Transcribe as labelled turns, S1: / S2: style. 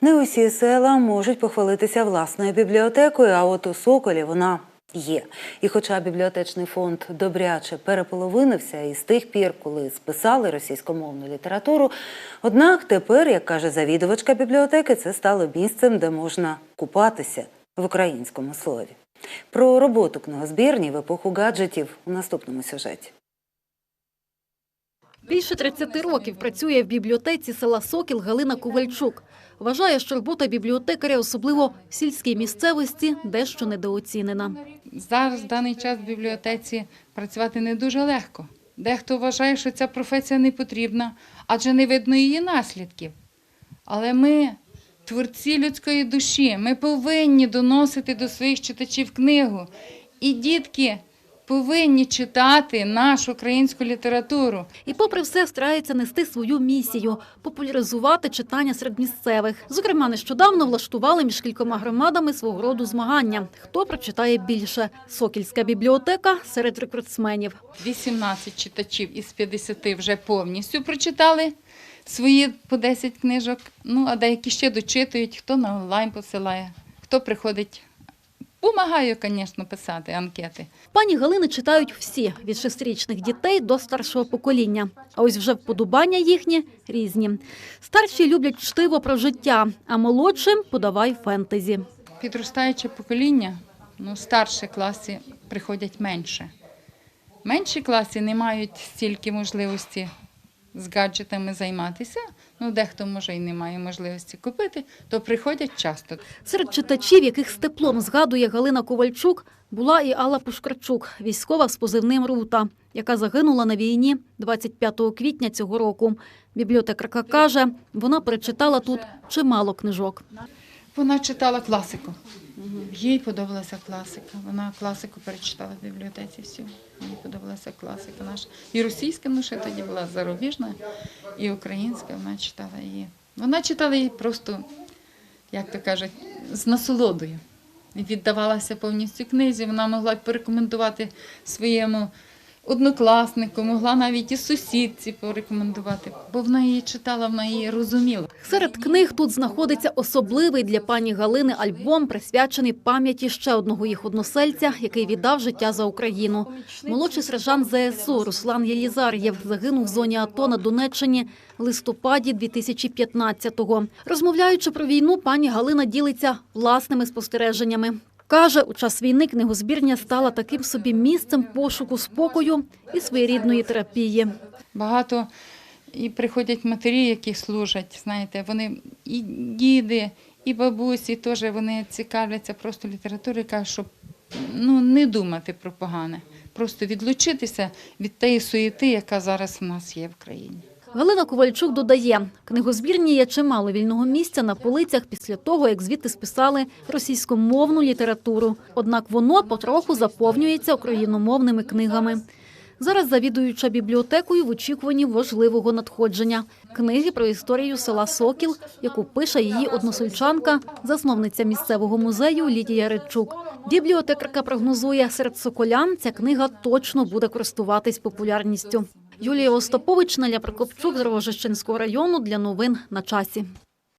S1: Не усі села можуть похвалитися власною бібліотекою, а от у Соколі вона є. І хоча бібліотечний фонд добряче переполовинився із тих пір, коли списали російськомовну літературу, однак тепер, як каже завідувачка бібліотеки, це стало місцем, де можна купатися в українському слові. Про роботу книгозбірні в епоху гаджетів у наступному сюжеті.
S2: Більше 30 років працює в бібліотеці села Сокіл Галина Ковальчук. Вважає, що робота бібліотекаря, особливо в сільській місцевості, дещо недооцінена.
S3: Зараз в даний час в бібліотеці працювати не дуже легко. Дехто вважає, що ця професія не потрібна, адже не видно її наслідків. Але ми, творці людської душі, ми повинні доносити до своїх читачів книгу. І дітки повинні читати нашу українську літературу.
S2: І попри все старається нести свою місію популяризувати читання серед місцевих. Зокрема, нещодавно влаштували між кількома громадами свого роду змагання. Хто прочитає більше? Сокільська бібліотека серед рекордсменів.
S3: 18 читачів із 50 вже повністю прочитали свої по 10 книжок. Ну, а деякі ще дочитують, хто на онлайн посилає, хто приходить. Помагаю, звісно, писати анкети.
S2: Пані Галини читають всі від шестирічних дітей до старшого покоління. А ось вже вподобання їхні різні. Старші люблять чтиво про життя, а молодшим подавай фентезі.
S3: Підростаюче покоління, ну, старші класи приходять менше. Менші класи не мають стільки можливості з гаджетами займатися. Ну, дехто може і не має можливості купити, то приходять часто.
S2: Серед читачів, яких з теплом згадує Галина Ковальчук, була і Алла Пушкарчук, військова з позивним Рута, яка загинула на війні 25 квітня цього року. Бібліотекарка каже, вона перечитала тут чимало книжок.
S3: Вона читала класику. Їй подобалася класика. Вона класику перечитала в бібліотеці всю. Їй подобалася класика наша. І російська, ну ще тоді була зарубіжна, і українська вона читала її. Вона читала її просто, як то кажуть, з насолодою. Віддавалася повністю книзі. Вона могла порекомендувати своєму однокласнику, могла навіть і сусідці порекомендувати, бо вона її читала, вона її розуміла.
S2: Серед книг тут знаходиться особливий для пані Галини альбом, присвячений пам'яті ще одного їх односельця, який віддав життя за Україну. Молодший сержант ЗСУ Руслан Єлізар'єв загинув в зоні АТО на Донеччині в листопаді 2015-го. Розмовляючи про війну, пані Галина ділиться власними спостереженнями. Каже, у час війни книгозбірня стала таким собі місцем пошуку спокою і своєрідної терапії.
S3: Багато і приходять матері, які служать, знаєте, вони і діди, і бабусі теж вони цікавляться просто літературою, кажуть, щоб ну, не думати про погане, просто відлучитися від тієї суєти, яка зараз у нас є в країні.
S2: Галина Ковальчук додає, книгозбірні є чимало вільного місця на полицях після того, як звідти списали російськомовну літературу. Однак воно потроху заповнюється україномовними книгами. Зараз завідуюча бібліотекою в очікуванні важливого надходження книги про історію села Сокіл, яку пише її односельчанка, засновниця місцевого музею Лідія Редчук. Бібліотекарка прогнозує, серед соколян ця книга точно буде користуватись популярністю. Юлія Остапович, Наля Прокопчук з Рожищенського району для новин на часі.